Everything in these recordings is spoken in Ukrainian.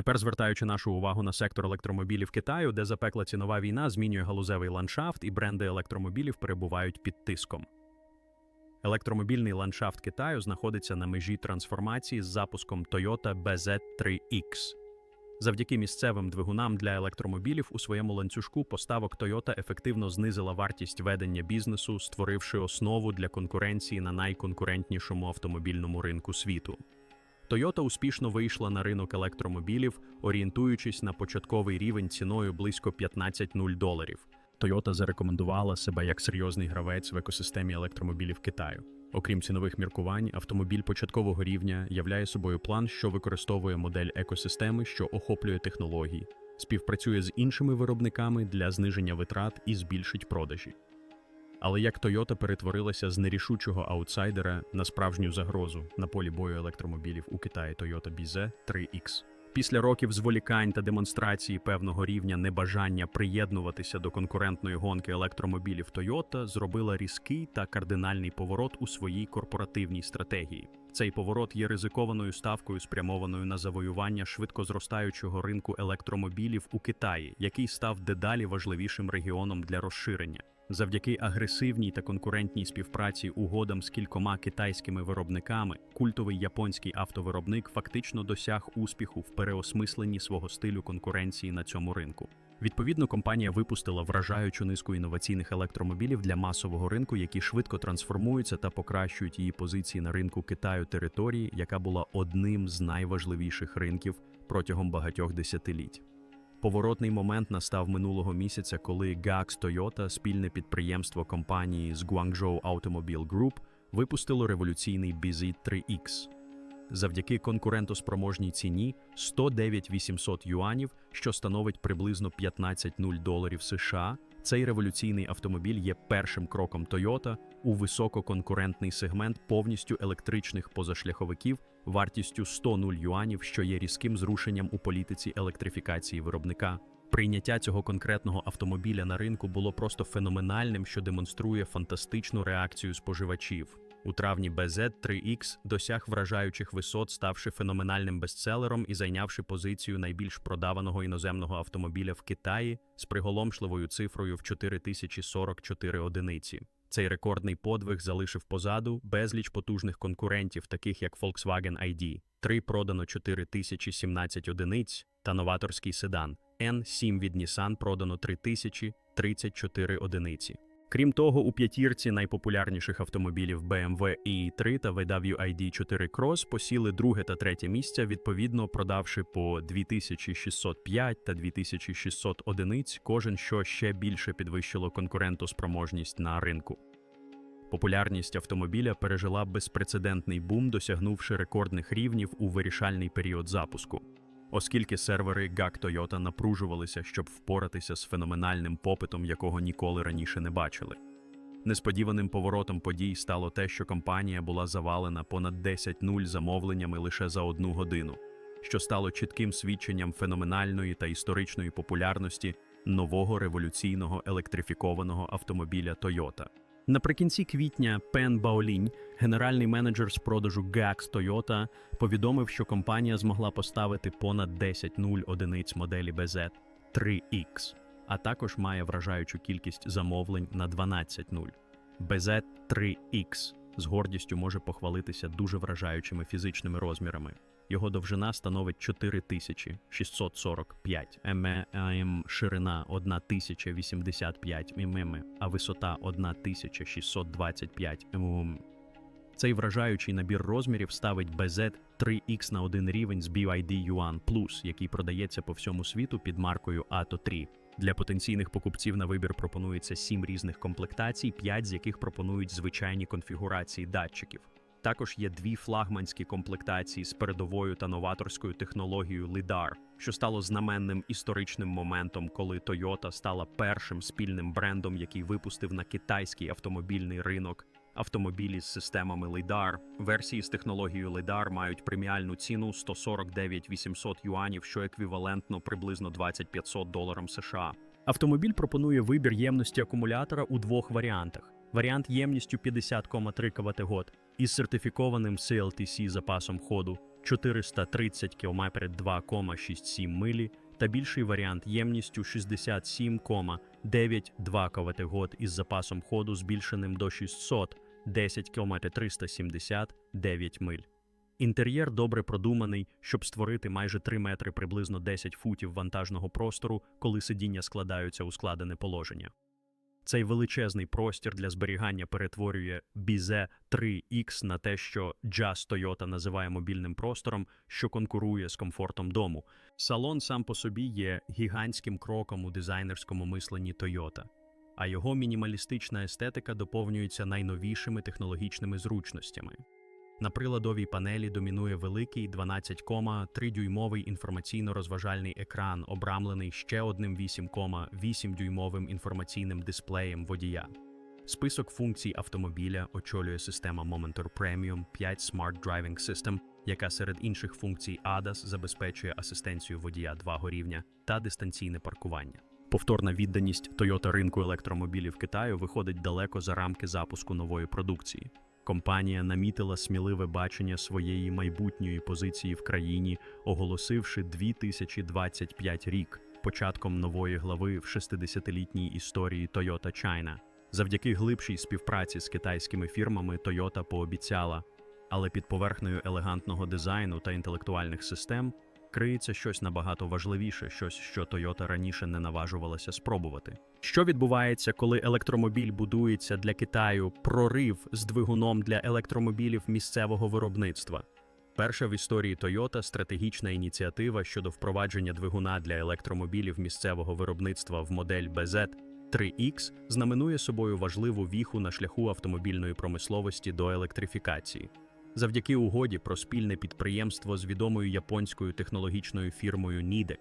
Тепер звертаючи нашу увагу на сектор електромобілів Китаю, де запекла цінова війна змінює галузевий ландшафт, і бренди електромобілів перебувають під тиском. Електромобільний ландшафт Китаю знаходиться на межі трансформації з запуском Toyota BZ3X. Завдяки місцевим двигунам для електромобілів у своєму ланцюжку поставок Toyota ефективно знизила вартість ведення бізнесу, створивши основу для конкуренції на найконкурентнішому автомобільному ринку світу. Toyota успішно вийшла на ринок електромобілів, орієнтуючись на початковий рівень ціною близько 15 0 доларів. Toyota зарекомендувала себе як серйозний гравець в екосистемі електромобілів Китаю. Окрім цінових міркувань, автомобіль початкового рівня являє собою план, що використовує модель екосистеми, що охоплює технології, співпрацює з іншими виробниками для зниження витрат і збільшить продажі. Але як Toyota перетворилася з нерішучого аутсайдера на справжню загрозу на полі бою електромобілів у Китаї Toyota BZ 3X. Після років зволікань та демонстрації певного рівня небажання приєднуватися до конкурентної гонки електромобілів Toyota зробила різкий та кардинальний поворот у своїй корпоративній стратегії. Цей поворот є ризикованою ставкою, спрямованою на завоювання швидко зростаючого ринку електромобілів у Китаї, який став дедалі важливішим регіоном для розширення. Завдяки агресивній та конкурентній співпраці угодам з кількома китайськими виробниками, культовий японський автовиробник фактично досяг успіху в переосмисленні свого стилю конкуренції на цьому ринку. Відповідно, компанія випустила вражаючу низку інноваційних електромобілів для масового ринку, які швидко трансформуються та покращують її позиції на ринку Китаю території, яка була одним з найважливіших ринків протягом багатьох десятиліть. Поворотний момент настав минулого місяця, коли GAX Toyota, спільне підприємство компанії з Guangzhou Automobile Group, випустило революційний BZ3X. Завдяки конкурентоспроможній ціні 109 800 юанів, що становить приблизно 15 0 доларів США, цей революційний автомобіль є першим кроком Toyota у висококонкурентний сегмент повністю електричних позашляховиків вартістю 100 0 юанів, що є різким зрушенням у політиці електрифікації виробника. Прийняття цього конкретного автомобіля на ринку було просто феноменальним, що демонструє фантастичну реакцію споживачів. У травні BZ3X досяг вражаючих висот, ставши феноменальним бестселером і зайнявши позицію найбільш продаваного іноземного автомобіля в Китаї з приголомшливою цифрою в 4044 одиниці. Цей рекордний подвиг залишив позаду безліч потужних конкурентів, таких як Volkswagen ID, 3 продано 4017 одиниць та новаторський седан N7 від Nissan продано 3034 одиниці. Крім того, у п'ятірці найпопулярніших автомобілів BMW i3 та VW ID4 Cross посіли друге та третє місця, відповідно продавши по 2605 та 2600 одиниць, кожен що ще більше підвищило конкурентоспроможність на ринку. Популярність автомобіля пережила безпрецедентний бум, досягнувши рекордних рівнів у вирішальний період запуску. Оскільки сервери GAC Toyota напружувалися, щоб впоратися з феноменальним попитом, якого ніколи раніше не бачили. Несподіваним поворотом подій стало те, що компанія була завалена понад 10 нуль замовленнями лише за одну годину, що стало чітким свідченням феноменальної та історичної популярності нового революційного електрифікованого автомобіля Toyota. Наприкінці квітня Пен Баолінь, генеральний менеджер з продажу GAX Toyota, повідомив, що компанія змогла поставити понад 10 нуль одиниць моделі BZ 3X, а також має вражаючу кількість замовлень на 12 нуль. BZ 3X з гордістю може похвалитися дуже вражаючими фізичними розмірами. Його довжина становить 4645 мм, ширина 1085 мм, а висота 1625 мм. Цей вражаючий набір розмірів ставить BZ 3X на один рівень з BYD Yuan Plus, який продається по всьому світу під маркою ATO 3. Для потенційних покупців на вибір пропонується 7 різних комплектацій, 5 з яких пропонують звичайні конфігурації датчиків. Також є дві флагманські комплектації з передовою та новаторською технологією LiDAR, що стало знаменним історичним моментом, коли Toyota стала першим спільним брендом, який випустив на китайський автомобільний ринок автомобілі з системами LiDAR. Версії з технологією LiDAR мають преміальну ціну 149 800 юанів, що еквівалентно приблизно 2500 доларам США. Автомобіль пропонує вибір ємності акумулятора у двох варіантах. Варіант ємністю 50,3 кВт із сертифікованим CLTC запасом ходу 430 км 2,67 милі та більший варіант ємністю 67,92 кВт із запасом ходу збільшеним до 610 км 379 миль. Інтер'єр добре продуманий, щоб створити майже 3 метри приблизно 10 футів вантажного простору, коли сидіння складаються у складене положення. Цей величезний простір для зберігання перетворює Бізе 3X на те, що Jazz Toyota називає мобільним простором, що конкурує з комфортом дому. Салон сам по собі є гігантським кроком у дизайнерському мисленні Toyota, а його мінімалістична естетика доповнюється найновішими технологічними зручностями. На приладовій панелі домінує великий 12,3-дюймовий інформаційно-розважальний екран, обрамлений ще одним 8,8-дюймовим інформаційним дисплеєм водія. Список функцій автомобіля очолює система Momentor Premium 5 Smart Driving System, яка серед інших функцій ADAS забезпечує асистенцію водія 2 рівня та дистанційне паркування. Повторна відданість Toyota ринку електромобілів Китаю виходить далеко за рамки запуску нової продукції. Компанія намітила сміливе бачення своєї майбутньої позиції в країні, оголосивши 2025 рік початком нової глави в 60-літній історії Toyota China. Завдяки глибшій співпраці з китайськими фірмами Toyota пообіцяла, але під поверхнею елегантного дизайну та інтелектуальних систем криється щось набагато важливіше, щось, що Toyota раніше не наважувалася спробувати. Що відбувається, коли електромобіль будується для Китаю прорив з двигуном для електромобілів місцевого виробництва? Перша в історії Toyota стратегічна ініціатива щодо впровадження двигуна для електромобілів місцевого виробництва в модель BZ 3X знаменує собою важливу віху на шляху автомобільної промисловості до електрифікації. Завдяки угоді про спільне підприємство з відомою японською технологічною фірмою Nidec,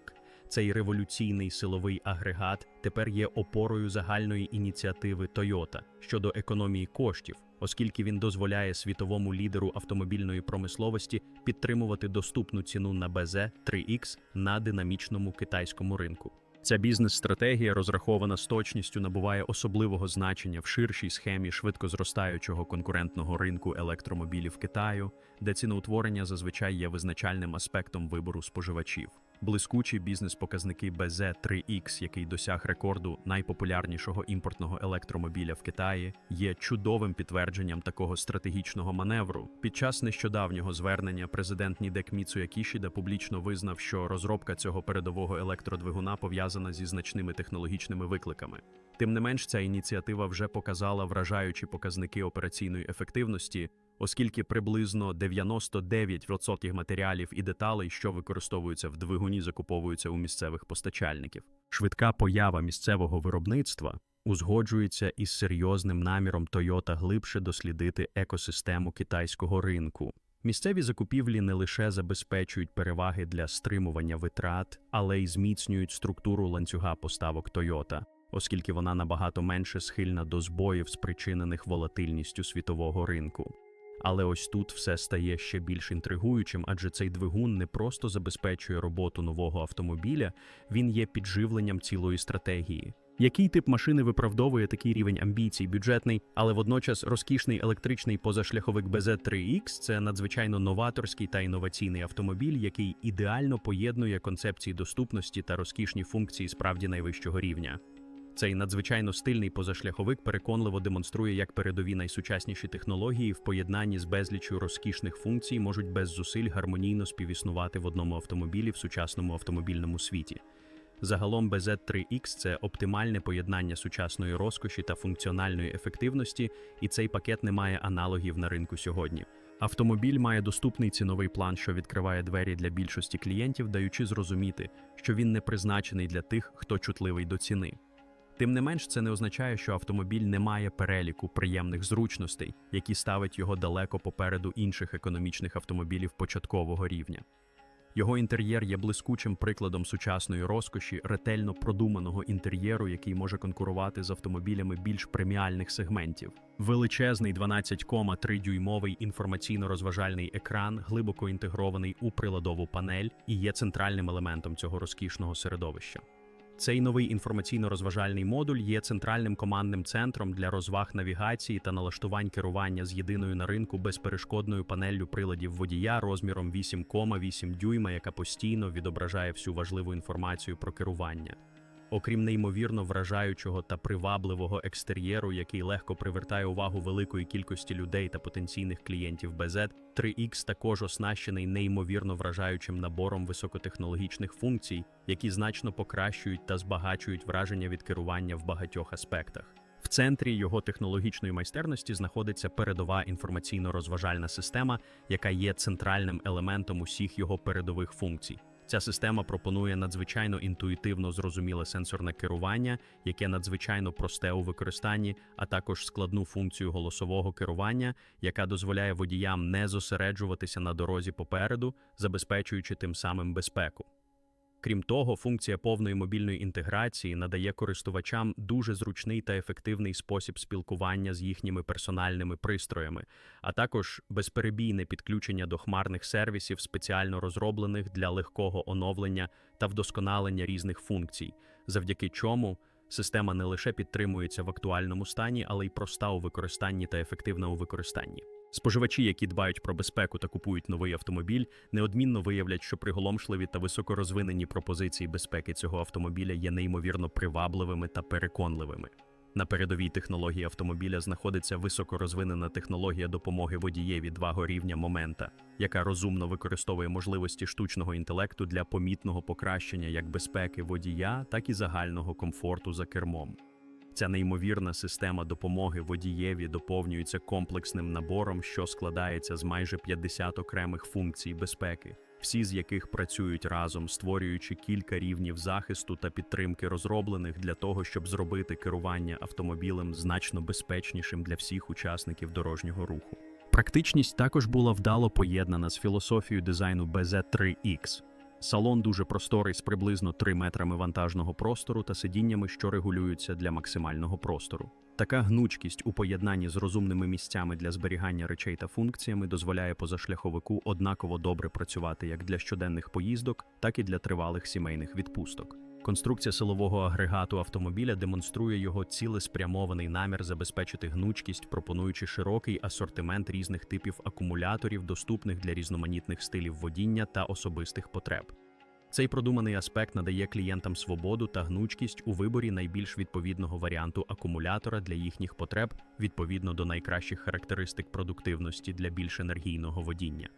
цей революційний силовий агрегат тепер є опорою загальної ініціативи Toyota щодо економії коштів, оскільки він дозволяє світовому лідеру автомобільної промисловості підтримувати доступну ціну на БЗ 3X на динамічному китайському ринку. Ця бізнес-стратегія, розрахована з точністю, набуває особливого значення в ширшій схемі швидко зростаючого конкурентного ринку електромобілів Китаю, де ціноутворення зазвичай є визначальним аспектом вибору споживачів. Блискучі бізнес-показники BZ3X, який досяг рекорду найпопулярнішого імпортного електромобіля в Китаї, є чудовим підтвердженням такого стратегічного маневру. Під час нещодавнього звернення президент Нідек Міцуя Кішіда публічно визнав, що розробка цього передового електродвигуна пов'язана зі значними технологічними викликами. Тим не менш, ця ініціатива вже показала вражаючі показники операційної ефективності оскільки приблизно 99% матеріалів і деталей, що використовуються в двигуні, закуповуються у місцевих постачальників. Швидка поява місцевого виробництва узгоджується із серйозним наміром Toyota глибше дослідити екосистему китайського ринку. Місцеві закупівлі не лише забезпечують переваги для стримування витрат, але й зміцнюють структуру ланцюга поставок Toyota, оскільки вона набагато менше схильна до збоїв, спричинених волатильністю світового ринку. Але ось тут все стає ще більш інтригуючим, адже цей двигун не просто забезпечує роботу нового автомобіля, він є підживленням цілої стратегії. Який тип машини виправдовує такий рівень амбіцій, бюджетний, але водночас розкішний електричний позашляховик BZ3X – це надзвичайно новаторський та інноваційний автомобіль, який ідеально поєднує концепції доступності та розкішні функції справді найвищого рівня. Цей надзвичайно стильний позашляховик переконливо демонструє, як передові найсучасніші технології в поєднанні з безлічю розкішних функцій можуть без зусиль гармонійно співіснувати в одному автомобілі в сучасному автомобільному світі. Загалом BZ3X – це оптимальне поєднання сучасної розкоші та функціональної ефективності, і цей пакет не має аналогів на ринку сьогодні. Автомобіль має доступний ціновий план, що відкриває двері для більшості клієнтів, даючи зрозуміти, що він не призначений для тих, хто чутливий до ціни. Тим не менш, це не означає, що автомобіль не має переліку приємних зручностей, які ставить його далеко попереду інших економічних автомобілів початкового рівня. Його інтер'єр є блискучим прикладом сучасної розкоші, ретельно продуманого інтер'єру, який може конкурувати з автомобілями більш преміальних сегментів. Величезний 12,3-дюймовий інформаційно-розважальний екран, глибоко інтегрований у приладову панель, і є центральним елементом цього розкішного середовища. Цей новий інформаційно-розважальний модуль є центральним командним центром для розваг навігації та налаштувань керування з єдиною на ринку безперешкодною панеллю приладів водія розміром 8,8 дюйма, яка постійно відображає всю важливу інформацію про керування. Окрім неймовірно вражаючого та привабливого екстер'єру, який легко привертає увагу великої кількості людей та потенційних клієнтів BZ, 3X також оснащений неймовірно вражаючим набором високотехнологічних функцій, які значно покращують та збагачують враження від керування в багатьох аспектах. В центрі його технологічної майстерності знаходиться передова інформаційно-розважальна система, яка є центральним елементом усіх його передових функцій. Ця система пропонує надзвичайно інтуїтивно зрозуміле сенсорне керування, яке надзвичайно просте у використанні, а також складну функцію голосового керування, яка дозволяє водіям не зосереджуватися на дорозі попереду, забезпечуючи тим самим безпеку. Крім того, функція повної мобільної інтеграції надає користувачам дуже зручний та ефективний спосіб спілкування з їхніми персональними пристроями, а також безперебійне підключення до хмарних сервісів, спеціально розроблених для легкого оновлення та вдосконалення різних функцій, завдяки чому система не лише підтримується в актуальному стані, але й проста у використанні та ефективна у використанні. Споживачі, які дбають про безпеку та купують новий автомобіль, неодмінно виявлять, що приголомшливі та високорозвинені пропозиції безпеки цього автомобіля є неймовірно привабливими та переконливими. На передовій технології автомобіля знаходиться високорозвинена технологія допомоги водієві двого рівня момента, яка розумно використовує можливості штучного інтелекту для помітного покращення як безпеки водія, так і загального комфорту за кермом. Ця неймовірна система допомоги водієві доповнюється комплексним набором, що складається з майже 50 окремих функцій безпеки, всі з яких працюють разом, створюючи кілька рівнів захисту та підтримки розроблених для того, щоб зробити керування автомобілем значно безпечнішим для всіх учасників дорожнього руху. Практичність також була вдало поєднана з філософією дизайну BZ3X. Салон дуже просторий з приблизно 3 метрами вантажного простору та сидіннями, що регулюються для максимального простору. Така гнучкість у поєднанні з розумними місцями для зберігання речей та функціями дозволяє позашляховику однаково добре працювати як для щоденних поїздок, так і для тривалих сімейних відпусток. Конструкція силового агрегату автомобіля демонструє його цілеспрямований намір забезпечити гнучкість, пропонуючи широкий асортимент різних типів акумуляторів, доступних для різноманітних стилів водіння та особистих потреб. Цей продуманий аспект надає клієнтам свободу та гнучкість у виборі найбільш відповідного варіанту акумулятора для їхніх потреб відповідно до найкращих характеристик продуктивності для більш енергійного водіння.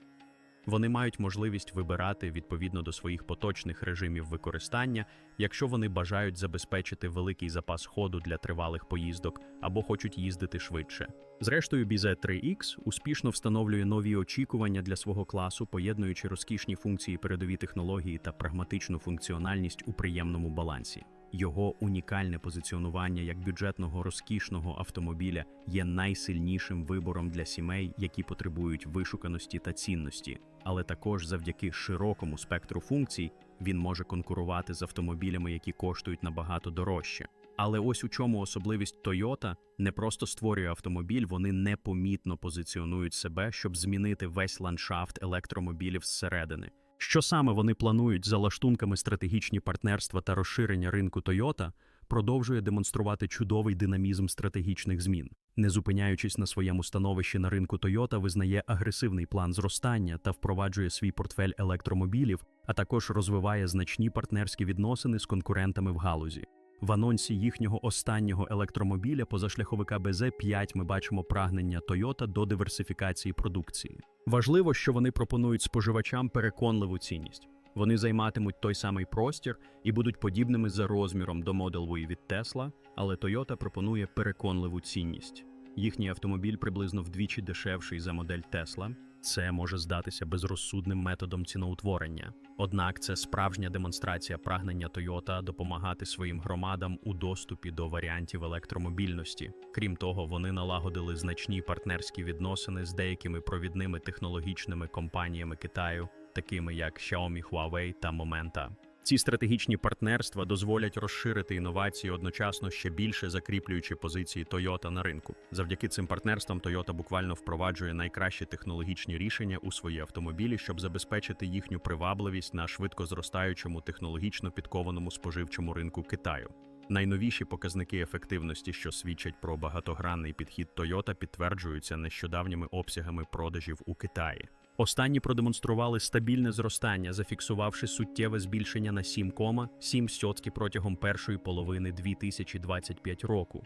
Вони мають можливість вибирати відповідно до своїх поточних режимів використання, якщо вони бажають забезпечити великий запас ходу для тривалих поїздок або хочуть їздити швидше. Зрештою, BZ3X успішно встановлює нові очікування для свого класу, поєднуючи розкішні функції передові технології та прагматичну функціональність у приємному балансі. Його унікальне позиціонування як бюджетного розкішного автомобіля є найсильнішим вибором для сімей, які потребують вишуканості та цінності, але також завдяки широкому спектру функцій він може конкурувати з автомобілями, які коштують набагато дорожче. Але ось у чому особливість Toyota не просто створює автомобіль, вони непомітно позиціонують себе, щоб змінити весь ландшафт електромобілів зсередини. Що саме вони планують за лаштунками стратегічні партнерства та розширення ринку Toyota, продовжує демонструвати чудовий динамізм стратегічних змін. Не зупиняючись на своєму становищі на ринку Toyota, визнає агресивний план зростання та впроваджує свій портфель електромобілів, а також розвиває значні партнерські відносини з конкурентами в галузі. В анонсі їхнього останнього електромобіля позашляховика БЗ-5 ми бачимо прагнення Toyota до диверсифікації продукції. Важливо, що вони пропонують споживачам переконливу цінність. Вони займатимуть той самий простір і будуть подібними за розміром до Model Y від Tesla, але Toyota пропонує переконливу цінність. Їхній автомобіль приблизно вдвічі дешевший за модель Tesla. Це може здатися безрозсудним методом ціноутворення. Однак це справжня демонстрація прагнення Toyota допомагати своїм громадам у доступі до варіантів електромобільності. Крім того, вони налагодили значні партнерські відносини з деякими провідними технологічними компаніями Китаю, такими як Xiaomi, Huawei та Momenta. Ці стратегічні партнерства дозволять розширити інновації, одночасно ще більше закріплюючи позиції Toyota на ринку. Завдяки цим партнерствам Toyota буквально впроваджує найкращі технологічні рішення у свої автомобілі, щоб забезпечити їхню привабливість на швидко зростаючому технологічно підкованому споживчому ринку Китаю. Найновіші показники ефективності, що свідчать про багатогранний підхід Toyota, підтверджуються нещодавніми обсягами продажів у Китаї. Останні продемонстрували стабільне зростання, зафіксувавши суттєве збільшення на 7,7% протягом першої половини 2025 року.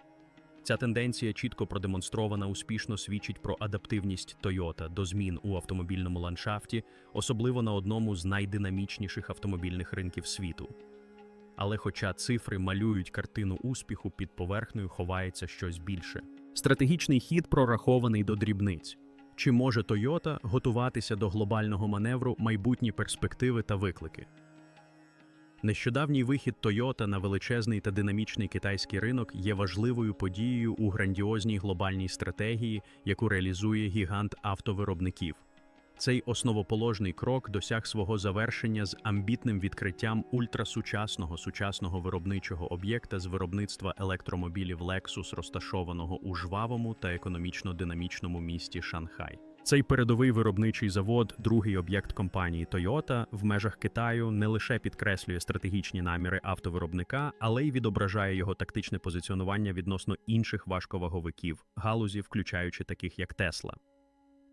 Ця тенденція чітко продемонстрована успішно свідчить про адаптивність Toyota до змін у автомобільному ландшафті, особливо на одному з найдинамічніших автомобільних ринків світу. Але хоча цифри малюють картину успіху, під поверхнею ховається щось більше. Стратегічний хід прорахований до дрібниць. Чи може Toyota готуватися до глобального маневру майбутні перспективи та виклики? Нещодавній вихід Toyota на величезний та динамічний китайський ринок є важливою подією у грандіозній глобальній стратегії, яку реалізує гігант автовиробників. Цей основоположний крок досяг свого завершення з амбітним відкриттям ультрасучасного сучасного виробничого об'єкта з виробництва електромобілів Lexus, розташованого у жвавому та економічно динамічному місті Шанхай. Цей передовий виробничий завод, другий об'єкт компанії Toyota, в межах Китаю не лише підкреслює стратегічні наміри автовиробника, але й відображає його тактичне позиціонування відносно інших важковаговиків, галузі, включаючи таких як Тесла.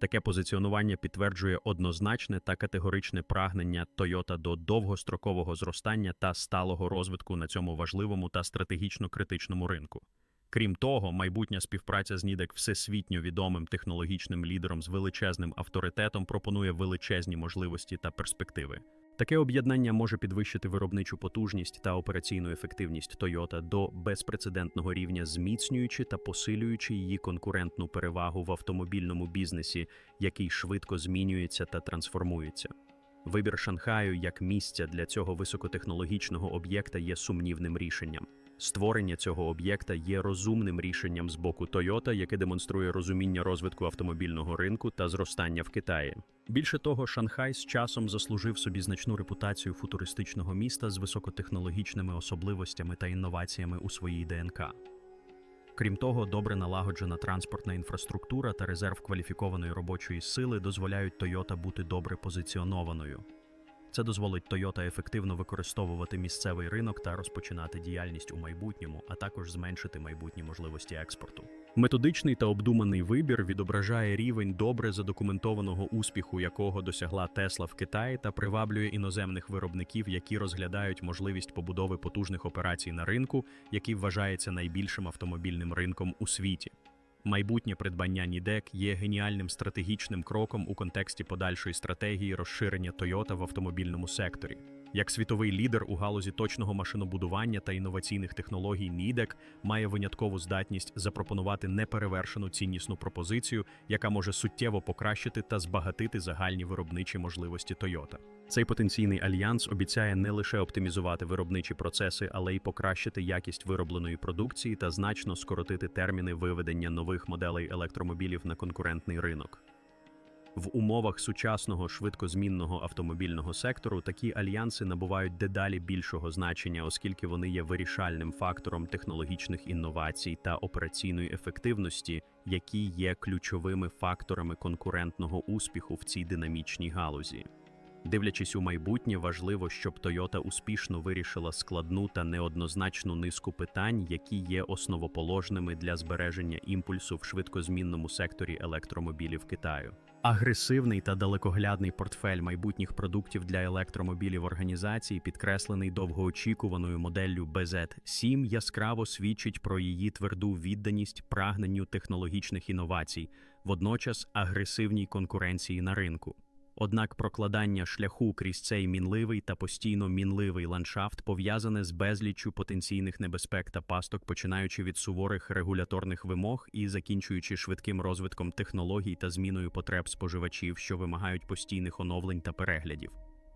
Таке позиціонування підтверджує однозначне та категоричне прагнення Toyota до довгострокового зростання та сталого розвитку на цьому важливому та стратегічно критичному ринку. Крім того, майбутня співпраця з Нідек всесвітньо відомим технологічним лідером з величезним авторитетом пропонує величезні можливості та перспективи. Таке об'єднання може підвищити виробничу потужність та операційну ефективність Toyota до безпрецедентного рівня, зміцнюючи та посилюючи її конкурентну перевагу в автомобільному бізнесі, який швидко змінюється та трансформується. Вибір Шанхаю як місця для цього високотехнологічного об'єкта є сумнівним рішенням. Створення цього об'єкта є розумним рішенням з боку Toyota, яке демонструє розуміння розвитку автомобільного ринку та зростання в Китаї. Більше того, Шанхай з часом заслужив собі значну репутацію футуристичного міста з високотехнологічними особливостями та інноваціями у своїй ДНК. Крім того, добре налагоджена транспортна інфраструктура та резерв кваліфікованої робочої сили дозволяють Toyota бути добре позиціонованою. Це дозволить Toyota ефективно використовувати місцевий ринок та розпочинати діяльність у майбутньому, а також зменшити майбутні можливості експорту. Методичний та обдуманий вибір відображає рівень добре задокументованого успіху, якого досягла Тесла в Китаї, та приваблює іноземних виробників, які розглядають можливість побудови потужних операцій на ринку, який вважається найбільшим автомобільним ринком у світі. Майбутнє придбання Нідек є геніальним стратегічним кроком у контексті подальшої стратегії розширення Toyota в автомобільному секторі. Як світовий лідер у галузі точного машинобудування та інноваційних технологій, Нідек має виняткову здатність запропонувати неперевершену ціннісну пропозицію, яка може суттєво покращити та збагатити загальні виробничі можливості Toyota. Цей потенційний альянс обіцяє не лише оптимізувати виробничі процеси, але й покращити якість виробленої продукції та значно скоротити терміни виведення нових моделей електромобілів на конкурентний ринок. В умовах сучасного швидкозмінного автомобільного сектору такі альянси набувають дедалі більшого значення, оскільки вони є вирішальним фактором технологічних інновацій та операційної ефективності, які є ключовими факторами конкурентного успіху в цій динамічній галузі. Дивлячись у майбутнє, важливо, щоб Toyota успішно вирішила складну та неоднозначну низку питань, які є основоположними для збереження імпульсу в швидкозмінному секторі електромобілів Китаю. Агресивний та далекоглядний портфель майбутніх продуктів для електромобілів організації, підкреслений довгоочікуваною моделлю BZ7, яскраво свідчить про її тверду відданість прагненню технологічних інновацій, водночас агресивній конкуренції на ринку. Однак прокладання шляху крізь цей мінливий та постійно мінливий ландшафт пов'язане з безліччю потенційних небезпек та пасток, починаючи від суворих регуляторних вимог і закінчуючи швидким розвитком технологій та зміною потреб споживачів, що вимагають постійних оновлень та переглядів.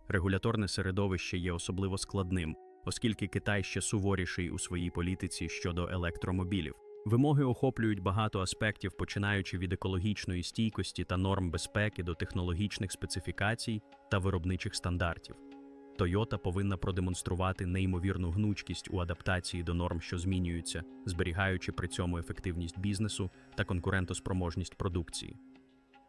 Регуляторне середовище є особливо складним, оскільки Китай ще суворіший у своїй політиці щодо електромобілів. Вимоги охоплюють багато аспектів, починаючи від екологічної стійкості та норм безпеки до технологічних специфікацій та виробничих стандартів. Toyota повинна продемонструвати неймовірну гнучкість у адаптації до норм, що змінюються, зберігаючи при цьому ефективність бізнесу та конкурентоспроможність продукції.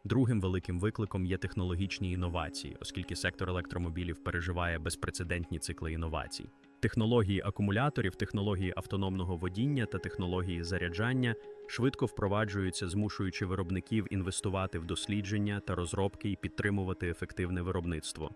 Другим великим викликом є технологічні інновації, оскільки сектор електромобілів переживає безпрецедентні цикли інновацій. Технології акумуляторів, технології автономного водіння та технології заряджання швидко впроваджуються, змушуючи виробників інвестувати в дослідження та розробки і підтримувати ефективне виробництво.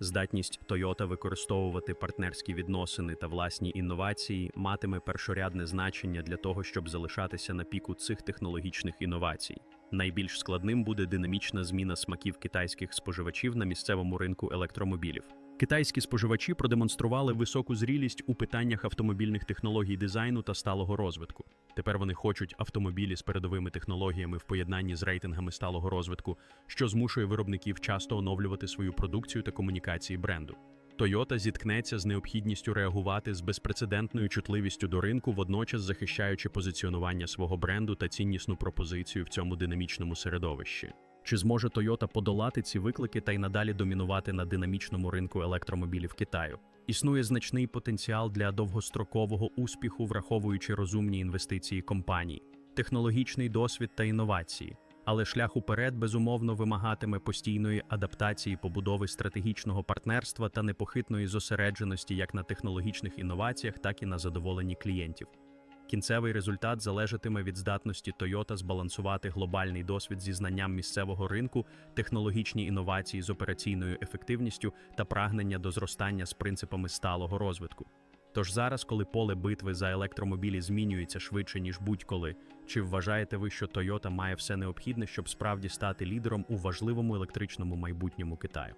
Здатність Toyota використовувати партнерські відносини та власні інновації матиме першорядне значення для того, щоб залишатися на піку цих технологічних інновацій. Найбільш складним буде динамічна зміна смаків китайських споживачів на місцевому ринку електромобілів. Китайські споживачі продемонстрували високу зрілість у питаннях автомобільних технологій дизайну та сталого розвитку. Тепер вони хочуть автомобілі з передовими технологіями в поєднанні з рейтингами сталого розвитку, що змушує виробників часто оновлювати свою продукцію та комунікації бренду. Toyota зіткнеться з необхідністю реагувати з безпрецедентною чутливістю до ринку, водночас захищаючи позиціонування свого бренду та ціннісну пропозицію в цьому динамічному середовищі. Чи зможе Toyota подолати ці виклики та й надалі домінувати на динамічному ринку електромобілів Китаю? Існує значний потенціал для довгострокового успіху, враховуючи розумні інвестиції компаній, технологічний досвід та інновації. Але шлях уперед безумовно вимагатиме постійної адаптації побудови стратегічного партнерства та непохитної зосередженості як на технологічних інноваціях, так і на задоволенні клієнтів. Кінцевий результат залежатиме від здатності Toyota збалансувати глобальний досвід зі знанням місцевого ринку, технологічні інновації з операційною ефективністю та прагнення до зростання з принципами сталого розвитку. Тож зараз, коли поле битви за електромобілі змінюється швидше ніж будь-коли, чи вважаєте ви, що Toyota має все необхідне, щоб справді стати лідером у важливому електричному майбутньому Китаю?